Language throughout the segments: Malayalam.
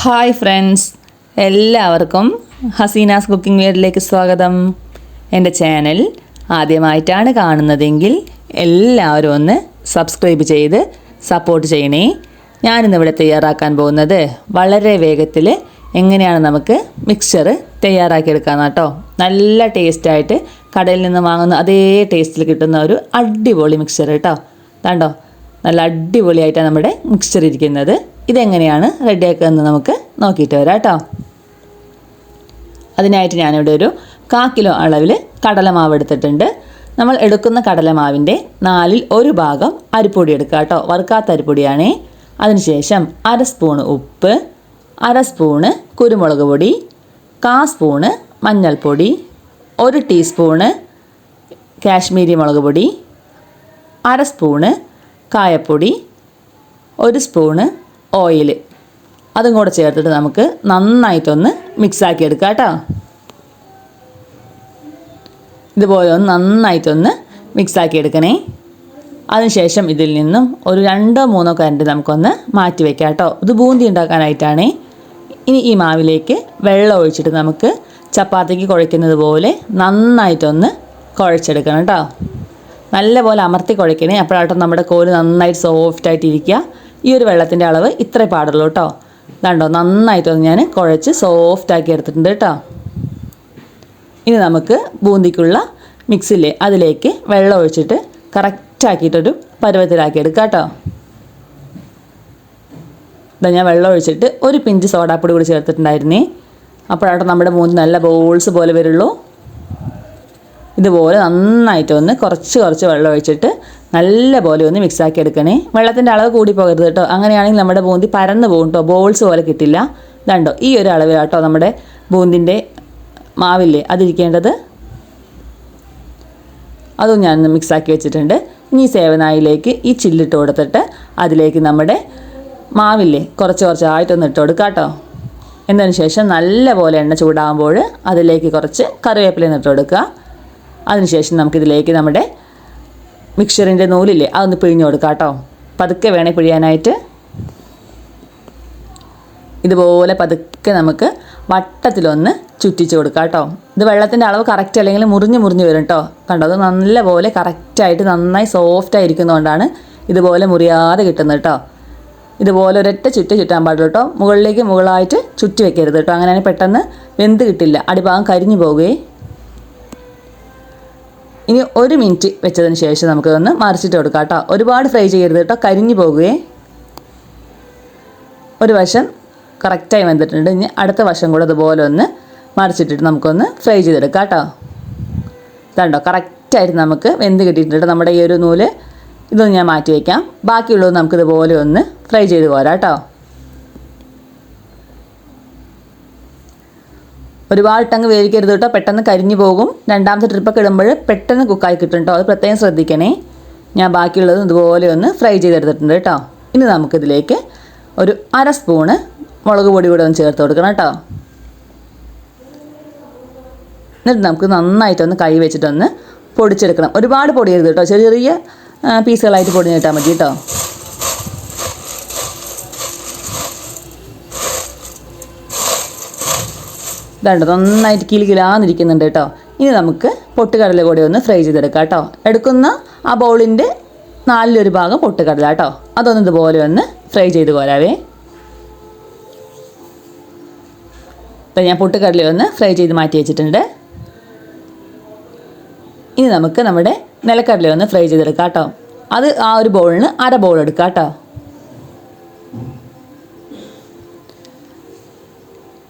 Hi friends. എല്ലാവർക്കും ഹസീനാസ് കുക്കിംഗ് വീഡിലേക്ക് സ്വാഗതം. എന്റെ ചാനൽ ആദ്യമായിട്ടാണ് കാണുന്നതെങ്കിൽ എല്ലാവരും ഒന്ന് സബ്സ്ക്രൈബ് ചെയ്ത് സപ്പോർട്ട് ചെയ്യണേ. ഞാനിന്നിവിടെ തയ്യാറാക്കാൻ പോകുന്നത് വളരെ വേഗത്തിൽ എങ്ങനെയാണ് നമുക്ക് മിക്സ്ചർ തയ്യാറാക്കിയെടുക്കാമെന്ന് കേട്ടോ. നല്ല ടേസ്റ്റായിട്ട് കടയിൽ നിന്ന് വാങ്ങുന്ന അതേ ടേസ്റ്റിൽ കിട്ടുന്ന ഒരു അടിപൊളി മിക്സ്ചർ കേട്ടോ. കണ്ടോ? നല്ല അടിപൊളിയായിട്ടാണ് നമ്മുടെ മിക്സ്ചർ ഇരിക്കുന്നത്. ഇതെങ്ങനെയാണ് റെഡിയാക്കുകയെന്ന് നമുക്ക് നോക്കിയിട്ട് വരാം കേട്ടോ. അതിനായിട്ട് ഞാനിവിടെ ഒരു കാ കിലോ അളവിൽ കടലമാവ് എടുത്തിട്ടുണ്ട്. നമ്മൾ എടുക്കുന്ന കടലമാവിന്റെ നാലിൽ ഒരു ഭാഗം അരിപ്പൊടി എടുക്കുക കേട്ടോ. വറുക്കാത്ത അരിപ്പൊടിയാണേ. അതിനുശേഷം അര സ്പൂണ് ഉപ്പ് അര സ്പൂണ് കുരുമുളക് പൊടി കാ സ്പൂണ് മഞ്ഞൾപ്പൊടി ഒരു ടീസ്പൂണ് കാശ്മീരി മുളക് പൊടി അര സ്പൂണ് കായപ്പൊടി ഒരു സ്പൂണ് ഓയിൽ അതും കൂടെ ചേർത്തിട്ട് നമുക്ക് നന്നായിട്ടൊന്ന് മിക്സാക്കി എടുക്കാം കേട്ടോ ഇതുപോലെ ഒന്ന് നന്നായിട്ടൊന്ന് മിക്സാക്കി എടുക്കണേ അതിനുശേഷം ഇതിൽ നിന്നും ഒരു രണ്ടോ മൂന്നോ കരണ്ട് നമുക്കൊന്ന് മാറ്റി വെക്കാം കേട്ടോ ഇത് ബൂന്തി ഉണ്ടാക്കാനായിട്ടാണ്. ഇനി ഈ മാവിലേക്ക് വെള്ളം ഒഴിച്ചിട്ട് നമുക്ക് ചപ്പാത്തിക്ക് കുഴയ്ക്കുന്നത് പോലെ നന്നായിട്ടൊന്ന് കുഴച്ചെടുക്കണം കേട്ടോ. നല്ലപോലെ അമർത്തി കുഴക്കണേ. അപ്പോഴാട്ടോ നമ്മുടെ കോൽ നന്നായിട്ട് സോഫ്റ്റായിട്ട് ഇരിക്കുക ഈ ഒരു വെള്ളത്തിന്റെ അളവ് ഇത്രേ പാടുള്ളൂ കേട്ടോ ഇതാണ്ടോ നന്നായിട്ടൊന്ന് ഞാൻ കുഴച്ച് സോഫ്റ്റാക്കി എടുത്തിട്ടുണ്ട് കേട്ടോ ഇനി നമുക്ക് ബൂന്തിക്കുള്ള മിക്സില്ലേ അതിലേക്ക് വെള്ളം ഒഴിച്ചിട്ട് കറക്റ്റാക്കിയിട്ടൊരു പരുവത്തിലാക്കി എടുക്കാം കേട്ടോ ഇതാ ഞാൻ വെള്ളം ഒഴിച്ചിട്ട് ഒരു പിഞ്ച് സോഡാപ്പൊടി കൂടി ചേർത്തിട്ടുണ്ടായിരുന്നേ. അപ്പോഴാട്ടോ നമ്മുടെ മൂന്ന് നല്ല ബോൾസ് പോലെ വരുള്ളൂ. ഇതുപോലെ നന്നായിട്ട് ഒന്ന് കുറച്ച് കുറച്ച് വെള്ളം ഒഴിച്ചിട്ട് നല്ല പോലെ ഒന്ന് മിക്സാക്കി എടുക്കണേ. വെള്ളത്തിന്റെ അളവ് കൂടി പോകരുത് കേട്ടോ. അങ്ങനെയാണെങ്കിൽ നമ്മുടെ ബൂന്തി പരന്ന് പോകും കേട്ടോ. ബോൾസ് പോലെ കിട്ടില്ല. ഇതാണ്ടോ ഈ ഒരു അളവിലാട്ടോ നമ്മുടെ ബൂന്തിന്റെ മാവില്ലേ? അതിരിക്കേണ്ടത് അതും ഞാൻ മിക്സാക്കി വെച്ചിട്ടുണ്ട്. ഇനി സേവനായിലേക്ക് ഈ ചില്ലിട്ട് കൊടുത്തിട്ട് അതിലേക്ക് നമ്മുടെ മാവില്ലേ? കുറച്ച് കുറച്ചായിട്ടൊന്ന് ഇട്ട് കൊടുക്കുക കേട്ടോ. എന്നതിന് ശേഷം നല്ല പോലെ എണ്ണ ചൂടാകുമ്പോൾ അതിലേക്ക് കുറച്ച് കറിവേപ്പില ഇട്ട് കൊടുക്കുക. അതിനുശേഷം നമുക്കിതിലേക്ക് നമ്മുടെ മിക്സറിന്റെ നൂലില്ലേ അതൊന്ന് പിഴിഞ്ഞു കൊടുക്കാം കേട്ടോ. പതുക്കെ വേണേ പിഴിയാനായിട്ട്. ഇതുപോലെ പതുക്കെ നമുക്ക് വട്ടത്തിലൊന്ന് ചുറ്റിച്ച് കൊടുക്കാം കേട്ടോ. ഇത് വെള്ളത്തിന്റെ അളവ് കറക്റ്റ് അല്ലെങ്കിൽ മുറിഞ്ഞ് മുറിഞ്ഞ് വരും കേട്ടോ. കണ്ടോ അത് നല്ലപോലെ കറക്റ്റായിട്ട് നന്നായി സോഫ്റ്റ് ആയിരിക്കുന്നതുകൊണ്ടാണ് ഇതുപോലെ മുറിയാതെ കിട്ടുന്നത് കേട്ടോ. ഇതുപോലെ ഒരൊറ്റ ചുറ്റ് ചുറ്റാൻ പാടില്ല കേട്ടോ. മുകളിലേക്ക് മുകളായിട്ട് ചുറ്റി വെക്കരുത് കേട്ടോ. അങ്ങനെയാണെങ്കിൽ പെട്ടെന്ന് വെന്ത് കിട്ടില്ല. അടിഭാഗം കരിഞ്ഞു പോകുകയെ ഇനി ഒരു മിനിറ്റ് വെച്ചതിന് ശേഷം നമുക്കതൊന്ന് മറിച്ചിട്ട് കൊടുക്കാം കേട്ടോ. ഒരുപാട് ഫ്രൈ ചെയ്യരുത് കേട്ടോ. കരിഞ്ഞു പോകുകയെ. ഒരു വശം കറക്റ്റായി വന്നിട്ടുണ്ട്. ഇനി അടുത്ത വശം കൂടെ അതുപോലെ ഒന്ന് മറിച്ചിട്ടിട്ട് നമുക്കൊന്ന് ഫ്രൈ ചെയ്തെടുക്കാം കേട്ടോ. ഇതാണ്ടോ? കറക്റ്റായിട്ട് നമുക്ക് വെന്ത് കിട്ടിയിട്ടുണ്ട് നമ്മുടെ ഈ ഒരു നൂൽ. ഇതൊന്ന് ഞാൻ മാറ്റി വയ്ക്കാം ബാക്കിയുള്ളത് നമുക്കിതുപോലെ ഒന്ന് ഫ്രൈ ചെയ്ത് പോരാം കേട്ടോ. ഒരുപാട് ടങ്ങ് വേവിക്കരുത് കേട്ടോ. പെട്ടെന്ന് കരിഞ്ഞു പോകും. രണ്ടാമത്തെ ട്രിപ്പൊക്കെ ഇടുമ്പോൾ പെട്ടെന്ന് കുക്കായി കിട്ടും കേട്ടോ. അത് പ്രത്യേകം ശ്രദ്ധിക്കണേ. ഞാൻ ബാക്കിയുള്ളതും ഇതുപോലെ ഒന്ന് ഫ്രൈ ചെയ്തെടുത്തിട്ടുണ്ട് കേട്ടോ. ഇനി നമുക്കിതിലേക്ക് ഒരു അര സ്പൂണ് മുളക് പൊടി കൂടെ ഒന്ന് ചേർത്ത് കൊടുക്കണം കേട്ടോ. എന്നിട്ട് നമുക്ക് നന്നായിട്ടൊന്ന് കൈ വെച്ചിട്ടൊന്ന് പൊടിച്ചെടുക്കണം. ഒരുപാട് പൊടിയരുത് കേട്ടോ. ചെറിയ ചെറിയ പീസുകളായിട്ട് പൊടിഞ്ഞിട്ടാൽ മതി കേട്ടോ. ഇതാണ്ട് നന്നായിട്ട് കിലി കിലാന്നിരിക്കുന്നുണ്ട് കേട്ടോ. ഇനി നമുക്ക് പൊട്ടുകടല കൂടി ഒന്ന് ഫ്രൈ ചെയ്തെടുക്കാം കേട്ടോ. എടുക്കുന്ന ആ ബൗളിന്റെ നാലിലൊരു ഭാഗം പൊട്ടുകടല കേട്ടോ. അതൊന്ന് ഇതുപോലെ ഒന്ന് ഫ്രൈ ചെയ്ത് പോരാവേ ഇപ്പം ഞാൻ പൊട്ടുകടല ഒന്ന് ഫ്രൈ ചെയ്ത് മാറ്റി വെച്ചിട്ടുണ്ട്. ഇനി നമുക്ക് നമ്മുടെ നിലക്കടല ഒന്ന് ഫ്രൈ ചെയ്തെടുക്കാം കേട്ടോ. അത് ആ ഒരു ബൗളിന് അര ബൗൾ എടുക്കാം കേട്ടോ.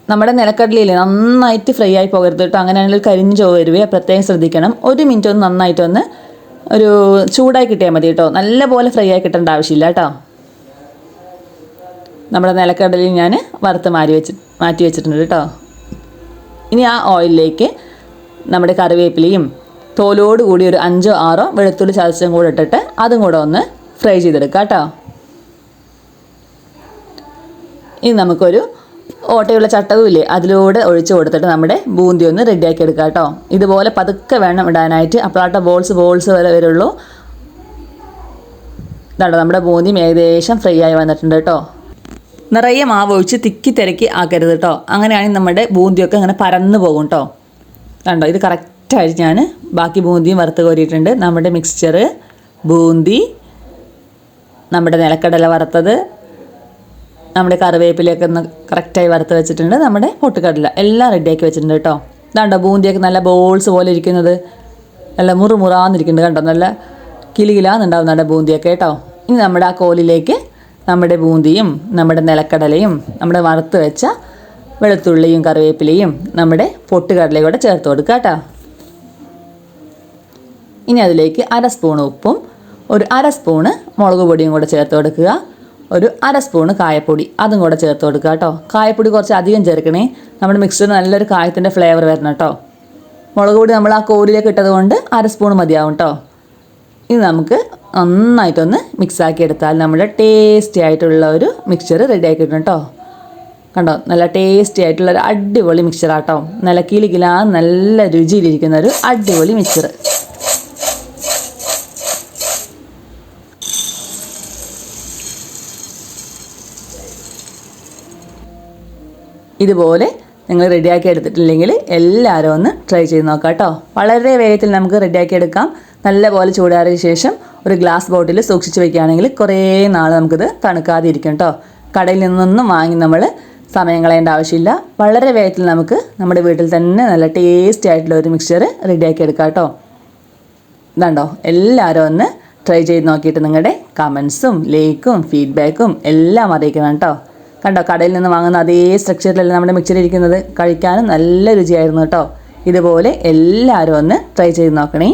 നമ്മുടെ നിലക്കടലയിൽ നന്നായിട്ട് ഫ്രൈ ആയി പോകരുത് കേട്ടോ. അങ്ങനെയാണെങ്കിൽ കരിഞ്ഞു ചോ വരുവേ പ്രത്യേകം ശ്രദ്ധിക്കണം. ഒരു മിനിറ്റ് ഒന്ന് നന്നായിട്ടൊന്ന് ഒരു ചൂടായി കിട്ടിയാൽ മതി കേട്ടോ. നല്ല പോലെ ഫ്രൈ ആയി കിട്ടേണ്ട ആവശ്യമില്ല കേട്ടോ. നമ്മുടെ നിലക്കടലിൽ ഞാൻ വറുത്ത് മാറി വെച്ച് മാറ്റി വെച്ചിട്ടുണ്ട് കേട്ടോ. ഇനി ആ ഓയിലിലേക്ക് നമ്മുടെ കറിവേപ്പിലയും തോലോട് കൂടി ഒരു അഞ്ചോ ആറോ വെളുത്തുള്ളി ചതച്ചും കൂടെ ഇട്ടിട്ട് അതും കൂടെ ഒന്ന് ഫ്രൈ ചെയ്തെടുക്കാം കേട്ടോ. ഇനി നമുക്കൊരു ഓട്ടയുള്ള ചട്ടവുമില്ലേ അതിലൂടെ ഒഴിച്ചു കൊടുത്തിട്ട് നമ്മുടെ ബൂന്തി ഒന്ന് റെഡിയാക്കി എടുക്കാം കേട്ടോ. ഇതുപോലെ പതുക്കെ വേണം ഇടാനായിട്ട്. അപ്പോഴാട്ട ബോൾസ് ബോൾസ് വരെ വരുള്ളൂ. ഇതാണ്ടോ നമ്മുടെ ബൂന്തിയും ഏകദേശം ഫ്രൈ ആയി വന്നിട്ടുണ്ട് കേട്ടോ. നിറയെ മാവ് ഒഴിച്ച് തിക്കി തിരക്കി ആക്കരുത് കേട്ടോ. അങ്ങനെയാണെങ്കിൽ നമ്മുടെ ബൂന്തിയൊക്കെ അങ്ങനെ പരന്നു പോകും കേട്ടോ. കണ്ടോ ഇത് കറക്റ്റായിട്ട് ഞാൻ ബാക്കി ബൂന്തിയും വറുത്ത് കോരിയിട്ടുണ്ട്. നമ്മുടെ മിക്സ്ചർ ബൂന്തി നമ്മുടെ നിലക്കടല വറുത്തത് നമ്മുടെ കറിവേപ്പിലയൊക്കെ ഒന്ന് കറക്റ്റായി വറുത്ത് വെച്ചിട്ടുണ്ട്. നമ്മുടെ പൊട്ടുകടല എല്ലാം റെഡിയാക്കി വെച്ചിട്ടുണ്ട് കേട്ടോ. ഇതാണ്ടോ ബൂന്തിയൊക്കെ നല്ല ബോൾസ് പോലെ ഇരിക്കുന്നത്. നല്ല മുറുമുറാന്നിരിക്കുന്നുണ്ട് കണ്ടോ? നല്ല കിലുകിലാന്നുണ്ടാവും നമ്മുടെ ബൂന്തിയൊക്കെ കേട്ടോ. ഇനി നമ്മുടെ ആ കോലിലേക്ക് നമ്മുടെ ബൂന്തിയും നമ്മുടെ നിലക്കടലയും നമ്മുടെ വറുത്ത് വെച്ച വെളുത്തുള്ളിയും കറിവേപ്പിലയും നമ്മുടെ പൊട്ടുകടലയും കൂടെ ചേർത്ത് കൊടുക്കുക കേട്ടോ. ഇനി അതിലേക്ക് അര സ്പൂൺ ഉപ്പും ഒരു അര സ്പൂണ് മുളക് പൊടിയും കൂടെ ചേർത്ത് കൊടുക്കുക. ഒരു അര സ്പൂണ് കായപ്പൊടി. അതും കൂടെ ചേർത്ത് കൊടുക്കുക കേട്ടോ. കായപ്പൊടി കുറച്ച് അധികം ചേർക്കണേ. നമ്മുടെ മിക്സറിന് നല്ലൊരു കായത്തിന്റെ ഫ്ലേവർ വരണം കേട്ടോ. മുളക് പൊടി നമ്മൾ ആ കോരിലേക്ക് ഇട്ടത് കൊണ്ട് അര സ്പൂൺ മതിയാവും കേട്ടോ. ഇനി നമുക്ക് നന്നായിട്ടൊന്ന് മിക്സാക്കി എടുത്താൽ നമ്മുടെ ടേസ്റ്റി ആയിട്ടുള്ള ഒരു മിക്സ്ചർ റെഡി ആക്കിയിട്ടുണ്ട് കേട്ടോ കണ്ടോ? നല്ല ടേസ്റ്റി ആയിട്ടുള്ള ഒരു അടിപൊളി മിക്സ്ചറാട്ടോ നല്ല കിലികിലാ നല്ല രുചിയിലിരിക്കുന്ന ഒരു അടിപൊളി മിക്സർ ഇതുപോലെ നിങ്ങൾ റെഡിയാക്കി എടുത്തിട്ടില്ലെങ്കിൽ എല്ലാവരും ഒന്ന് ട്രൈ ചെയ്ത് നോക്കാം കേട്ടോ വളരെ വേഗത്തിൽ നമുക്ക് റെഡിയാക്കി എടുക്കാം. നല്ലപോലെ ചൂടാറിയ ശേഷം ഒരു ഗ്ലാസ് ബോട്ടിൽ സൂക്ഷിച്ച് വെക്കുകയാണെങ്കിൽ കുറേ നാൾ നമുക്കിത് തണുക്കാതെ ഇരിക്കും കേട്ടോ കടയിൽ നിന്നൊന്നും വാങ്ങി നമ്മൾ സമയം കളയേണ്ട ആവശ്യമില്ല. വളരെ വേഗത്തിൽ നമുക്ക് നമ്മുടെ വീട്ടിൽ തന്നെ നല്ല ടേസ്റ്റി ആയിട്ടുള്ള ഒരു മിക്സ്ചർ റെഡിയാക്കി എടുക്കാം കേട്ടോ ഇതാണ്ടോ? എല്ലാവരും ഒന്ന് ട്രൈ ചെയ്ത് നോക്കിയിട്ട് നിങ്ങളുടെ കമൻസും ലൈക്കും ഫീഡ്ബാക്കും എല്ലാം അറിയിക്കണം കേട്ടോ കണ്ടോ കടയിൽ നിന്ന് വാങ്ങുന്ന അതേ സ്ട്രക്ചറിലല്ല നമ്മുടെ മിക്സർ ഇരിക്കുന്നത്? കഴിക്കാനും നല്ല രുചിയായിരുന്നു കേട്ടോ. ഇതുപോലെ എല്ലാവരും ഒന്ന് ട്രൈ ചെയ്ത് നോക്കണേ.